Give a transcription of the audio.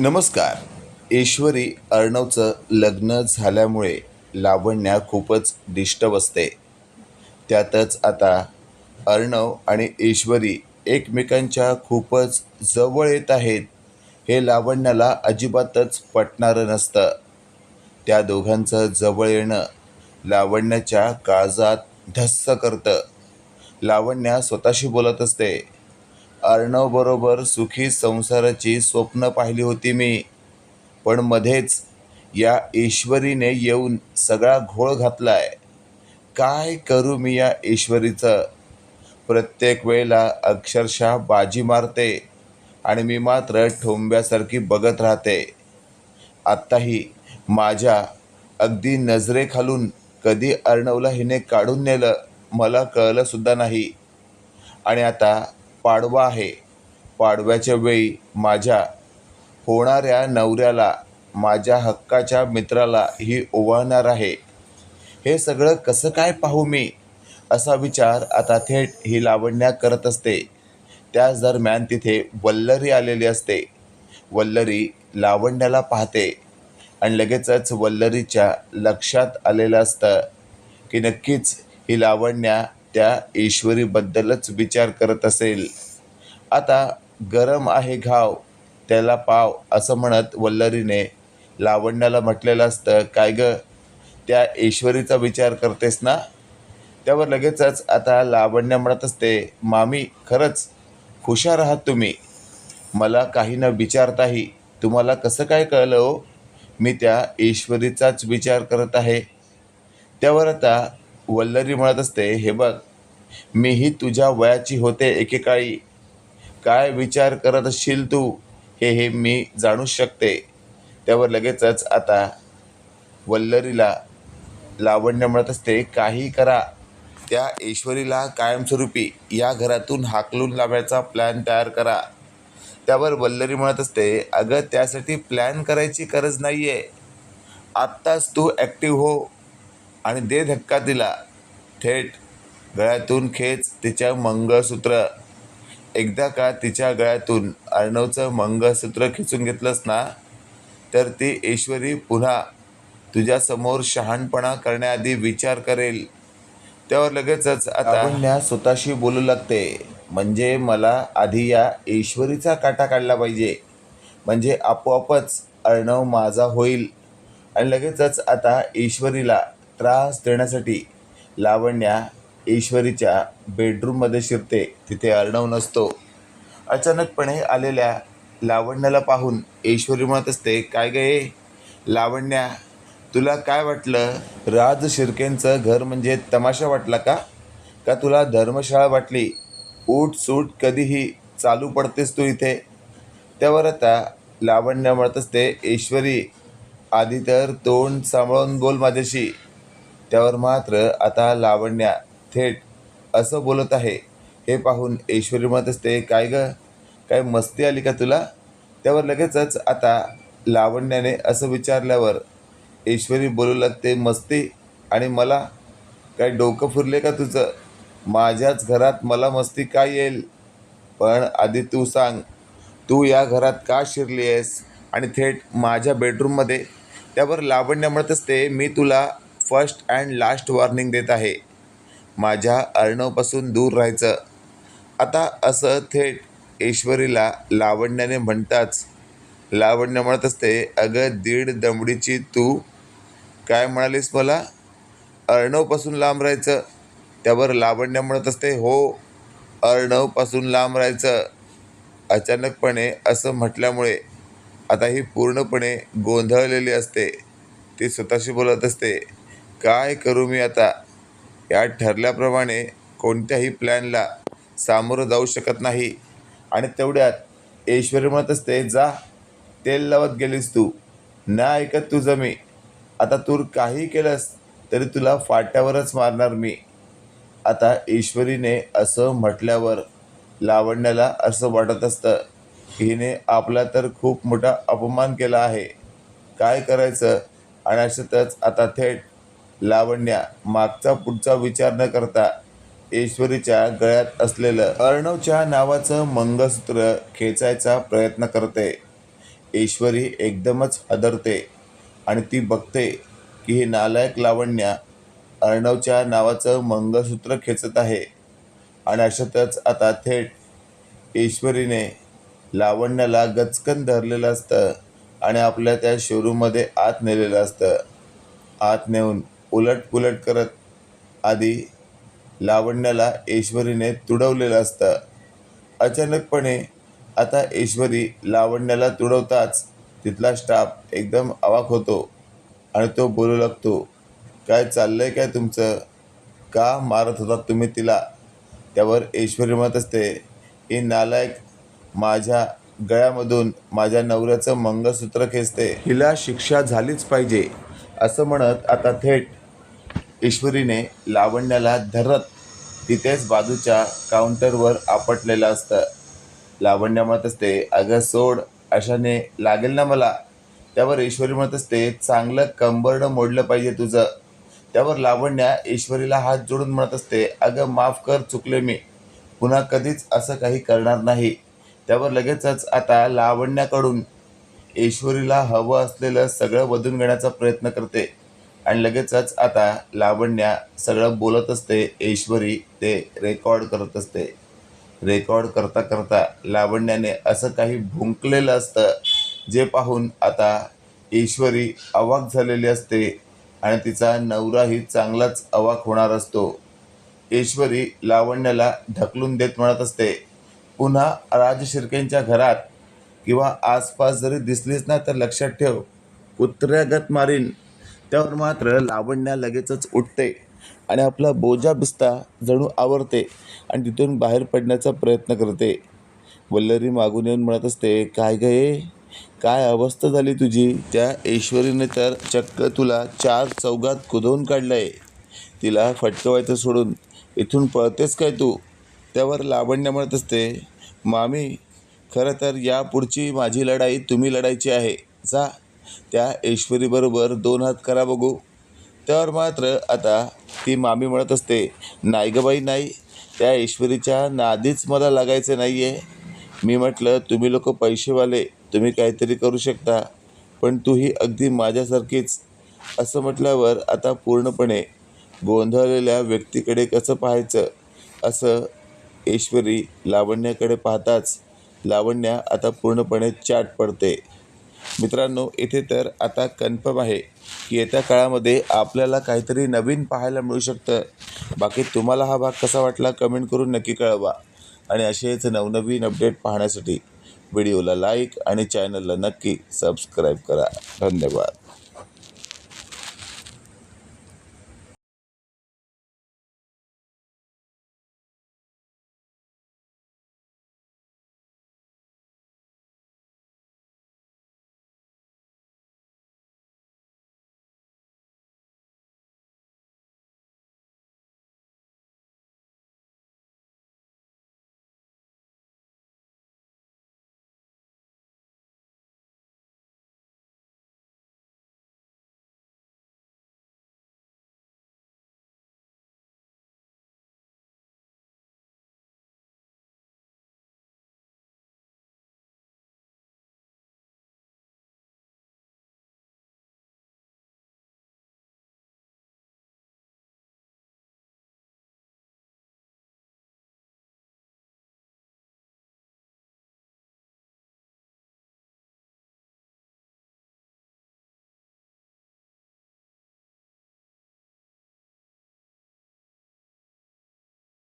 नमस्कार. ईश्वरी अर्णवचं लग्न झाल्यामुळे लावण्या खूपच डिस्टर्ब असते. त्यातच आता अर्णव आणि ईश्वरी एकमेकांच्या खूपच जवळ येत आहेत. हे लावण्याला अजिबातच पटणारं नसतं. त्या दोघांचं जवळ येणं लावण्याच्या काळजात धस्स करतं. लावण्या स्वतःशी बोलत असते. अर्णवबरोबर सुखी संसाराची स्वप्न पाहिली होती मी. पण मध्येच या ईश्वरीने येऊन सगळा घोळ घातलाय. काय करू मी या ईश्वरीचं? प्रत्येक वेळेला अक्षरशः बाजी मारते आणि मी मात्र ठोंब्यासारखी बघत राहते. आत्ताही माझ्या अगदी नजरेखालून कधी अर्णवला हिने काढून नेलं मला कळलंसुद्धा नाही. आणि आता पाडवा आहे. पाडव्याच्या वेळी माझ्या होणाऱ्या नवऱ्याला माझ्या हक्काच्या मित्राला ही ओवाळणार आहे. हे सगळं कसं काय पाहू मी? असा विचार आता थेट ही लावण्या करत असते. त्याच दरम्यान तिथे वल्लरी आलेली असते. वल्लरी लावण्याला पाहते. आणि लगेचच वल्लरीच्या लक्षात आलेलं असतं की नक्कीच ही लावण्या त्या ईश्वरीबद्दलच विचार करत असेल. आता गरम आहे घाव त्याला पाव असं म्हणत वल्लरीने लावण्याला म्हटलेलं असतं. काय ग? त्या ईश्वरीचा विचार करतेस ना? त्यावर लगेचच आता लावण्य म्हणत असते मामी खरंच हुशार आहात तुम्ही. मला काही न विचारताही तुम्हाला कसं काय कळलं हो? मी त्या ईश्वरीचाच विचार करत आहे. त्यावर आता वल्लरी म्हणत असते हे बघ मीही तुझ्या वयाची होते एकेकाळी. काय विचार करत असशील तू? हे हे मी जाणू शकते. त्यावर लगेचच आता वल्लरीला लावण्य म्हणत असते काही करा. त्या ईश्वरीला कायमस्वरूपी या घरातून हाकलून लावायचा प्लॅन तयार करा. त्यावर वल्लरी म्हणत असते अगं त्यासाठी प्लॅन करायची गरज नाही आहे आत्ताच तू ॲक्टिव्ह हो. आणि दे धक्का दिला. थेट गळ्यातून खेच तिच्या मंगळसूत्र. एकदा का तिच्या गळ्यातून अर्णवचं मंगळसूत्र खिचून घेतलंस ना तर ती ईश्वरी पुन्हा तुझ्यासमोर शहाणपणा करण्याआधी विचार करेल. त्यावर लगेचच आता स्वतःशी बोलू लागते. म्हणजे मला आधी या ईश्वरीचा काटा काढला पाहिजे. म्हणजे आपोआपच अर्णव माझा होईल. आणि लगेचच आता ईश्वरीला त्रास देण्यासाठी लावण्या ईश्वरीच्या बेडरूममध्ये शिरते तिथे अर्णव नसतो. अचानकपणे आलेल्या लावण्याला पाहून ईश्वरी म्हणत असते काय गे लावण्या तुला काय वाटलं? राज शिर्केंचं घर म्हणजे तमाशा वाटला का? का तुला धर्मशाळा वाटली? ऊट सूट कधीही चालू पडतेस तू इथे? त्यावर आता लावण्य म्हणत असते ईश्वरी आधी तर तोंड सांभाळून बोल माझ्याशी. त्यावर मात्र आता लावण्या थेट असं बोलत आहे. हे पाहून ऐश्वरी म्हणत असते काय ग? काय मस्ती आली का तुला? त्यावर लगेचच आता लावण्याने असं विचारल्यावर ऐश्वरी बोलू लागते मस्ती? आणि मला? काय डोकं फुरले का तुझं? माझ्याच घरात मला मस्ती काय येईल? पण आधी तू सांग तू या घरात का शिरली आहेस आणि थेट माझ्या बेडरूममध्ये त्यावर लावण्य म्हणत असते मी तुला फर्स्ट अँड लास्ट वॉर्निंग देत आहे. माझ्या अर्णवपासून दूर राहायचं. आता असं थेट ईश्वरीला लावण्याने म्हणताच लावण्य म्हणत असते अगं दीड दमडीची तू काय म्हणालीस मला? अर्णवपासून लांब राहायचं. त्यावर लावण्य म्हणत असते हो अर्णवपासून लांब राहायचं. अचानकपणे असं म्हटल्यामुळे आता ही पूर्णपणे गोंधळलेली असते. ती स्वतःशी बोलत असते काय करू मी आता? या ठरल्याप्रमाणे कोणत्याही प्लॅनला सामोरं जाऊ शकत नाही. आणि तेवढ्यात ईश्वरी म्हणत असते जा तेल लावत गेलीस तू. ना ऐकत तुझं मी. आता तू काही केलंस तरी तुला फाट्यावरच मारणार मी. आता ईश्वरीने असं म्हटल्यावर लावण्याला असं वाटत असतं हिने आपला तर खूप मोठा अपमान केला आहे. काय करायचं? आणि अशातच आता थेट लावण्या मागचा पुढचा विचार न करता ईश्वरीच्या गळ्यात असलेलं अर्णवच्या नावाचं मंगळसूत्र खेचायचा प्रयत्न करते. ईश्वरी एकदमच हदरते आणि ती बघते की हे नालायक लावण्या अर्णवच्या नावाचं मंगळसूत्र खेचत आहे आणि अशातच आता थेट ईश्वरीने लावण्याला गचकन धरलेलं असतं आणि आपल्या त्या शोरूममध्ये आत नेलेलं असतं. आत नेऊन उलट पुलट करत आधी लावण्याला ऐश्वरीने तुडवलेलं असतं. अचानकपणे आता ऐश्वरी लावण्याला तुडवताच तिथला स्टाफ एकदम अवाक होतो आणि तो बोलू लागतो काय चाललं आहे काय तुमचं? का मारत होता तुम्ही तिला? त्यावर ऐश्वरी म्हणत असते ही नालायक माझ्या गळ्यामधून माझ्या नवऱ्याचं मंगळसूत्र खेचते. हिला शिक्षा झालीच पाहिजे. असं म्हणत आता थेट ईश्वरीने लावण्याला धरत तिथेच बाजूच्या काउंटरवर आपटलेलं असतं. लावण्या म्हणत असते अगं सोड अशाने लागेल ना मला. त्यावर ईश्वरी म्हणत असते चांगलं कंबरडं मोडलं पाहिजे तुझं. त्यावर लावण्या ईश्वरीला हात जोडून म्हणत असते अगं माफ कर चुकले मी. पुन्हा कधीच असं काही करणार नाही. त्यावर लगेचच आता लावण्याकडून ईश्वरीला हवं असलेलं सगळं बदलून घेण्याचा प्रयत्न करते. आणि लगेचच आता लावण्या सगळं बोलत असते ऐश्वरी ते रेकॉर्ड करत असते. रेकॉर्ड करता करता लावण्याने असं काही भुंकलेलं असतं जे पाहून आता ईश्वरी अवाक झालेली असते आणि तिचा नवराही चांगलाच अवाक होणार असतो. ईश्वरी लावण्याला ढकलून देत म्हणत असते पुन्हा राज शिर्केंच्या घरात किंवा आसपास जरी दिसलीच ना तर लक्षात ठेव कुत्र्यागत मारीन त्यावर मात्र लावण्या लगेचच उठते आणि आपला बोजा बिस्ता जणू आवरते आणि तिथून बाहेर पडण्याचा प्रयत्न करते. वल्लरी मागून येऊन म्हणत असते काय गये काय अवस्था झाली तुझी? त्या ईश्वरीने तर चक्क तुला चार चौघात कुदवून काढलंय. तिला फटकवायचं सोडून इथून पळतेस काय तू? त्यावर लावण्य म्हणत असते मामी खरं तर या पुढची माझी लढाई तुम्ही लढायची आहे. जा त्या ऐश्वरीबरोबर दोन हात करा बघू. त्यावर मात्र आता ती मामी म्हणत असते नाही गं बाई नाही. त्या ईश्वरीच्या नादीच मला लागायचं नाही आहे मी म्हटलं तुम्ही लोक पैसेवाले तुम्ही काहीतरी करू शकता. पण तूही अगदी माझ्यासारखीच. असं म्हटल्यावर आता पूर्णपणे गोंधळलेल्या व्यक्तीकडे कसं पाहायचं? असं ऐश्वरी लावण्याकडे पाहताच लावण्या आता पूर्णपणे चाट पडते. मित्रांनो इथे तर आता कन्फर्म आहे की येत्या काळामध्ये आपल्याला काहीतरी नवीन पाहायला मिळू शकतं. बाकी तुम्हाला हा भाग कसा वाटला कमेंट करून नक्की कळवा. आणि असेच नवनवीन अपडेट पाहण्यासाठी व्हिडिओला लाईक आणि चॅनलला नक्की सबस्क्राईब करा. धन्यवाद.